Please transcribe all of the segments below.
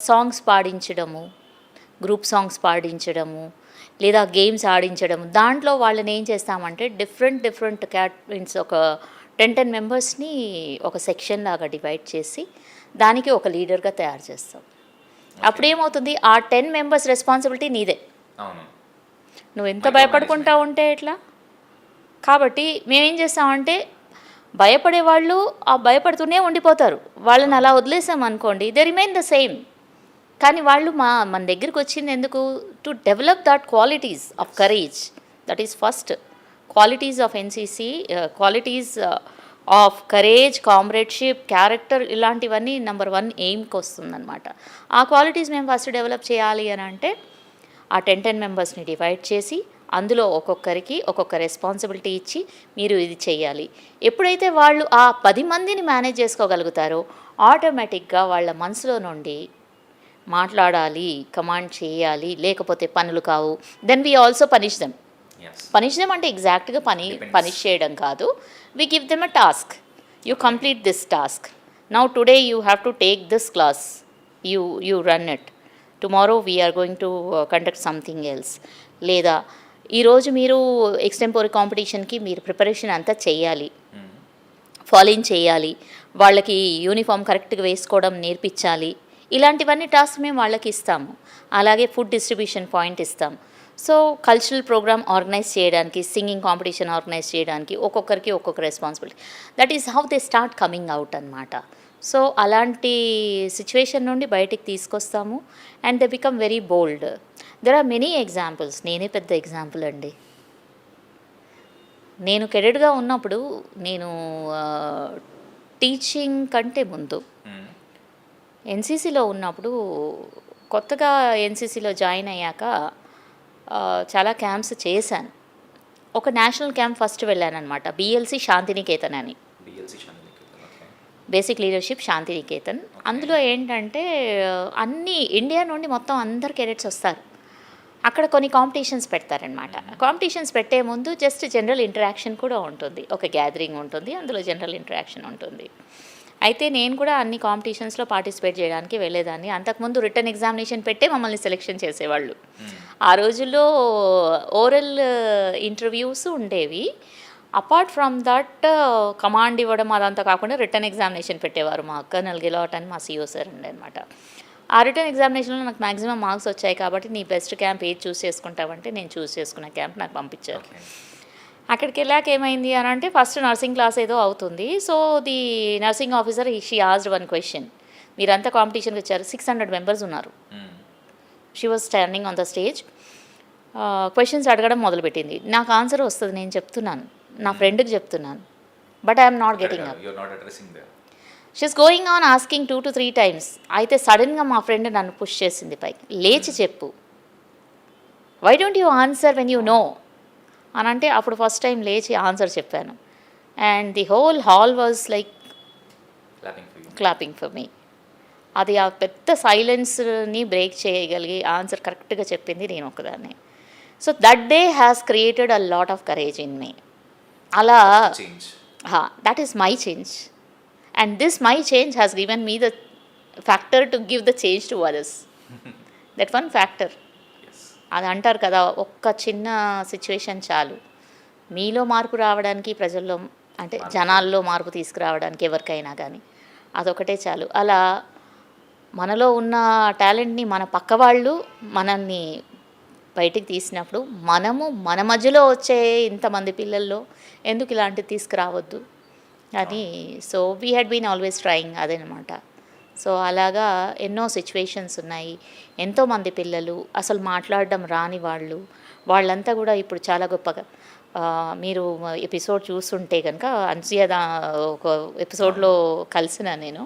Songs పాడించడము group songs పాడించడము లేదా గేమ్స్ ఆడించడం దాంట్లో వాళ్ళని ఏం చేస్తామంటే డిఫరెంట్ డిఫరెంట్ క్యాట్ మీన్స్ ఒక టెన్ టెన్ మెంబర్స్ని ఒక సెక్షన్ లాగా డివైడ్ చేసి దానికి ఒక లీడర్గా తయారు చేస్తాం. అప్పుడు ఏమవుతుంది? ఆ టెన్ మెంబర్స్ రెస్పాన్సిబిలిటీ నీదే. అవును. నువ్వు ఎంత భయపడుకుంటా ఉంటే ఎట్లా? కాబట్టి మేమేం చేస్తామంటే భయపడే వాళ్ళు ఆ భయపడుతూనే ఉండిపోతారు. వాళ్ళని అలా వదిలేసాం అనుకోండి దే రిమైన్ ద సేమ్ కానీ వాళ్ళు మా మన దగ్గరికి వచ్చింది ఎందుకు? To develop that qualities of courage that is first qualities of NCC qualities of courage comradeship character ఇలాంటివన్నీ నెంబర్ వన్ ఎయిమ్కి వస్తుందన్నమాట. ఆ క్వాలిటీస్ మేము ఫస్ట్ డెవలప్ చేయాలి అని అంటే ఆ టెన్ టెన్ మెంబర్స్ని డివైడ్ చేసి అందులో ఒక్కొక్కరికి ఒక్కొక్క రెస్పాన్సిబిలిటీ ఇచ్చి మీరు ఇది చేయాలి. ఎప్పుడైతే వాళ్ళు ఆ పది మందిని మేనేజ్ చేసుకోగలుగుతారో ఆటోమేటిక్గా వాళ్ళ మనసులో నుండి మాట్లాడాలి కమాండ్ చేయాలి లేకపోతే పనులు కావు. Then we also punish them punish them అంటే ఎగ్జాక్ట్గా పని. పనిష్ చేయడం కాదు. We give them a task you complete this task now today you have to take this class you you run it tomorrow we're going to conduct something else లేదా ఈరోజు మీరు ఎక్స్టెంపోరీ కాంపిటీషన్కి మీరు preparation అంతా చేయాలి. ఫాలోయింగ్ చేయాలి. వాళ్ళకి యూనిఫామ్ కరెక్ట్గా వేసుకోవడం నేర్పించాలి. ఇలాంటివన్నీ టాస్క్ మేము వాళ్ళకి ఇస్తాము. అలాగే ఫుడ్ డిస్ట్రిబ్యూషన్ పాయింట్ ఇస్తాం. సో కల్చరల్ ప్రోగ్రామ్ ఆర్గనైజ్ చేయడానికి సింగింగ్ కాంపిటీషన్ ఆర్గనైజ్ చేయడానికి ఒక్కొక్కరికి ఒక్కొక్క responsibility that is how they start coming out అనమాట సో అలాంటి సిచ్యువేషన్ నుండి బయటికి తీసుకొస్తాము. And they become very bold there are many examples నేనే పెద్ద ఎగ్జాంపుల్ అండి. నేను కెడెడ్గా ఉన్నప్పుడు నేను టీచింగ్ కంటే ముందు ఎన్సీసీలో ఉన్నప్పుడు కొత్తగా ఎన్సీసీలో జాయిన్ అయ్యాక చాలా క్యాంప్స్ చేశాను. ఒక నేషనల్ క్యాంప్ ఫస్ట్ వెళ్ళానమాట బిఎల్సి శాంతినికేతన్ అని. Basic leadership Shantiniketan. అందులో ఏంటంటే అన్ని ఇండియా నుండి మొత్తం అందరు కెడెట్స్ వస్తారు. అక్కడ కొన్ని కాంపిటీషన్స్ పెడతారనమాట కాంపిటీషన్స్ పెట్టే ముందు జస్ట్ జనరల్ ఇంటరాక్షన్ కూడా ఉంటుంది. ఒక గ్యాదరింగ్ ఉంటుంది అందులో జనరల్ ఇంటరాక్షన్ ఉంటుంది. అయితే నేను కూడా అన్ని కాంపిటీషన్స్లో పార్టిసిపేట్ చేయడానికి వెళ్ళేదాన్ని. అంతకుముందు రిటర్న్ ఎగ్జామినేషన్ పెట్టే మమ్మల్ని సెలెక్షన్ చేసేవాళ్ళు. ఆ రోజుల్లో ఓరల్ ఇంటర్వ్యూస్ ఉండేవి. అపార్ట్ ఫ్రమ్ దట్ కమాండ్ ఇవ్వడం అదంతా కాకుండా రిటర్న్ ఎగ్జామినేషన్ పెట్టేవారు మా కర్నల్ గిలాట్ అని మా సిఓ సార్ ఉండే అనమాట ఆ రిటర్న్ ఎగ్జామినేషన్లో నాకు మాక్సిమం మార్క్స్ వచ్చాయి కాబట్టి నీ బెస్ట్ క్యాంప్ ఏది చూస్ చేసుకుంటావంటే నేను చూస్ చేసుకున్న క్యాంప్ నాకు పంపించారు. అక్కడికి వెళ్ళాక ఏమైంది అని అంటే ఫస్ట్ నర్సింగ్ క్లాస్ ఏదో అవుతుంది. So the nursing officer she asked one question. మీరంతా కాంపిటీషన్కి వచ్చారు. సిక్స్ హండ్రెడ్ మెంబర్స్ ఉన్నారు. She was standing on the stage questions అడగడం మొదలుపెట్టింది. నాకు ఆన్సర్ వస్తుంది నేను చెప్తున్నాను. నా ఫ్రెండ్కి చెప్తున్నాను. But I'm not getting up she's going on asking two to three times అయితే సడన్గా మా ఫ్రెండ్ నన్ను పుష్ చేసింది పైకి. లేచి చెప్పు. Why don't you answer when you know అని అంటే అప్పుడు ఫస్ట్ టైం లేచి ఆన్సర్ చెప్పాను. And the whole hall was like clapping for me అది ఆ పెద్ద సైలెన్స్ని బ్రేక్ చేయగలిగి ఆన్సర్ కరెక్ట్గా చెప్పింది నేను ఒకదాన్ని so that day has created a lot of courage in me అలా that is my change and this my change has given me the factor to give the change to others that one factor అది అంటారు కదా ఒక్క చిన్న situation చాలు. మీలో మార్పు రావడానికి ప్రజల్లో అంటే జనాల్లో మార్పు తీసుకురావడానికి ఎవరికైనా కానీ అదొకటే చాలు. అలా మనలో ఉన్న టాలెంట్ని మన పక్క వాళ్ళు మనల్ని బయటికి తీసినప్పుడు మనము మన మధ్యలో వచ్చే ఇంతమంది పిల్లల్లో ఎందుకు ఇలాంటివి తీసుకురావద్దు? అని so we had been always trying అదనమాట సో అలాగా ఎన్నో సిచ్యువేషన్స్ ఉన్నాయి. ఎంతోమంది పిల్లలు అసలు మాట్లాడడం రాని వాళ్ళు వాళ్ళంతా కూడా ఇప్పుడు చాలా గొప్పగా మీరు ఎపిసోడ్ చూస్తుంటే కనుక అన్సియా ఒక ఎపిసోడ్లో కలిసిన నేను.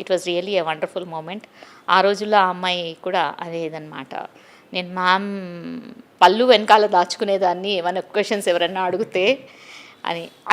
It was really a wonderful moment ఆ రోజుల్లో ఆ అమ్మాయి కూడా అదేదన్నమాట నేను మ్యామ్ పళ్ళు వెనకాల దాచుకునేదాన్ని ఏమైనా క్వశ్చన్స్ ఎవరన్నా అడిగితే అని.